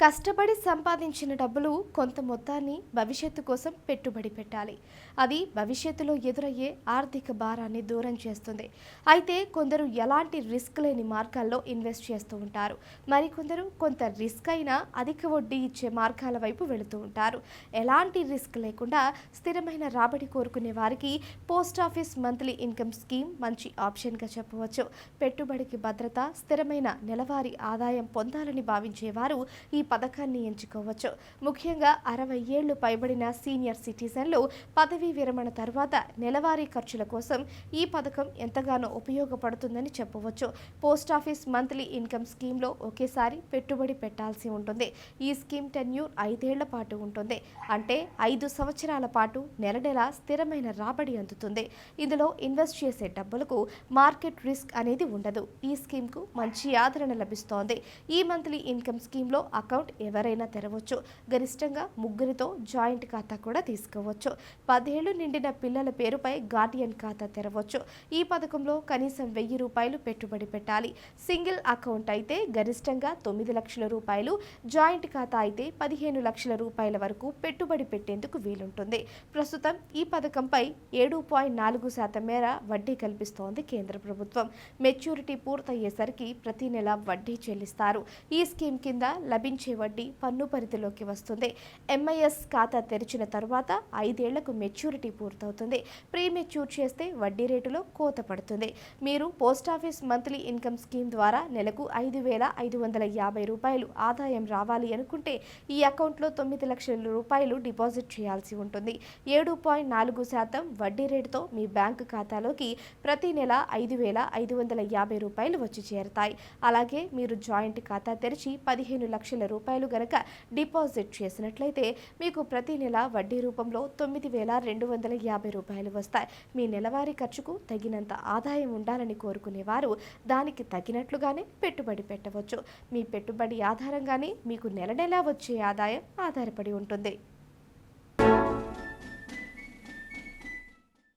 కష్టపడి సంపాదించిన డబ్బులు కొంత మొత్తాన్ని భవిష్యత్తు కోసం పెట్టుబడి పెట్టాలి. అది భవిష్యత్తులో ఎదురయ్యే ఆర్థిక భారాన్ని దూరం చేస్తుంది. అయితే కొందరు ఎలాంటి రిస్క్ లేని మార్గాల్లో ఇన్వెస్ట్ చేస్తూ ఉంటారు. మరికొందరు కొంత రిస్క్ అయినా అధిక వడ్డీ ఇచ్చే మార్గాల వైపు వెళుతూ ఉంటారు. ఎలాంటి రిస్క్ లేకుండా స్థిరమైన రాబడి కోరుకునే వారికి post office monthly income scheme మంచి ఆప్షన్గా చెప్పవచ్చు. పెట్టుబడికి భద్రత స్థిరమైన నెలవారీ ఆదాయం పొందాలని భావించేవారు ఈ పథకాన్ని ఎంచుకోవచ్చు. ముఖ్యంగా అరవై ఏళ్ళు పైబడిన సీనియర్ సిటిజన్లు పదవీ విరమణ తర్వాత నెలవారీ ఖర్చుల కోసం ఈ పథకం ఎంతగానో ఉపయోగపడుతుందని చెప్పవచ్చు. పోస్ట్ ఆఫీస్ మంత్లీ ఇన్కమ్ స్కీమ్లో ఒకేసారి పెట్టుబడి పెట్టాల్సి ఉంటుంది. ఈ స్కీమ్ టెన్యూర్ ఐదేళ్ళ పాటు ఉంటుంది. అంటే ఐదు సంవత్సరాల పాటు నెల నెల స్థిరమైన రాబడి అందుతుంది. ఇందులో ఇన్వెస్ట్ చేసే డబ్బులకు మార్కెట్ రిస్క్ అనేది ఉండదు. ఈ స్కీమ్కు మంచి ఆదరణ లభిస్తోంది. ఈ మంత్లీ ఇన్కమ్ స్కీమ్లో అకౌంట్ ఎవరైనా తెరవచ్చు. గరిష్టంగా ముగ్గురితో జాయింట్ ఖాతా కూడా తీసుకోవచ్చు. పదేళ్ళు నిండిన పిల్లల పేరుపై గార్డియన్ ఖాతా తెరవచ్చు. ఈ పథకంలో కనీసం వెయ్యి రూపాయలు పెట్టుబడి పెట్టాలి. సింగిల్ అకౌంట్ అయితే గరిష్టంగా తొమ్మిది లక్షల రూపాయలు. జాయింట్ ఖాతా అయితే పదిహేను లక్షల రూపాయల వరకు పెట్టుబడి పెట్టేందుకు వీలుంటుంది. ప్రస్తుతం ఈ పథకంపై ఏడు పాయింట్ నాలుగు శాతం మేర వడ్డీ కల్పిస్తోంది కేంద్ర ప్రభుత్వం. మెచ్యూరిటీ పూర్తయ్యేసరికి ప్రతి నెల వడ్డీ చెల్లిస్తారు. ఈ స్కీమ్ కింద లభించే వడ్డీ పన్ను పరిధిలోకి వస్తుంది. ఎంఐఎస్ ఖాతా తెరిచిన తర్వాత ఐదేళ్ళకు మెచ్యూరిటీ పూర్తవుతుంది. ప్రీ మెచ్యూర్ చేస్తే వడ్డీ రేటులో కోత పడుతుంది. మీరు post office monthly income scheme ద్వారా నెలకు ఐదు వేల ఐదు వందల యాభై రూపాయలు ఆదాయం రావాలి అనుకుంటే ఈ అకౌంట్లో తొమ్మిది లక్షల రూపాయలు డిపాజిట్ చేయాల్సి ఉంటుంది. ఏడు పాయింట్ నాలుగు శాతం వడ్డీ రేటుతో మీ బ్యాంకు ఖాతాలోకి ప్రతి నెల ఐదు వేల ఐదు వందల యాభై రూపాయలు వచ్చి చేరతాయి. అలాగే మీరు జాయింట్ ఖాతా తెరిచి పదిహేను లక్షల రూపాయలు రూపాయలు గనక డిపాజిట్ చేసినట్లయితే మీకు ప్రతి నెల వడ్డీ రూపంలో తొమ్మిది వేల రెండు వందల యాభై రూపాయలు వస్తాయి. మీ నెలవారీ ఖర్చుకు తగినంత ఆదాయం ఉండాలని కోరుకునేవారు. దానికి తగినట్లుగానే పెట్టుబడి పెట్టవచ్చు. మీ పెట్టుబడి ఆధారంగానే మీకు నెల నెలా వచ్చే ఆదాయం ఆధారపడి ఉంటుంది.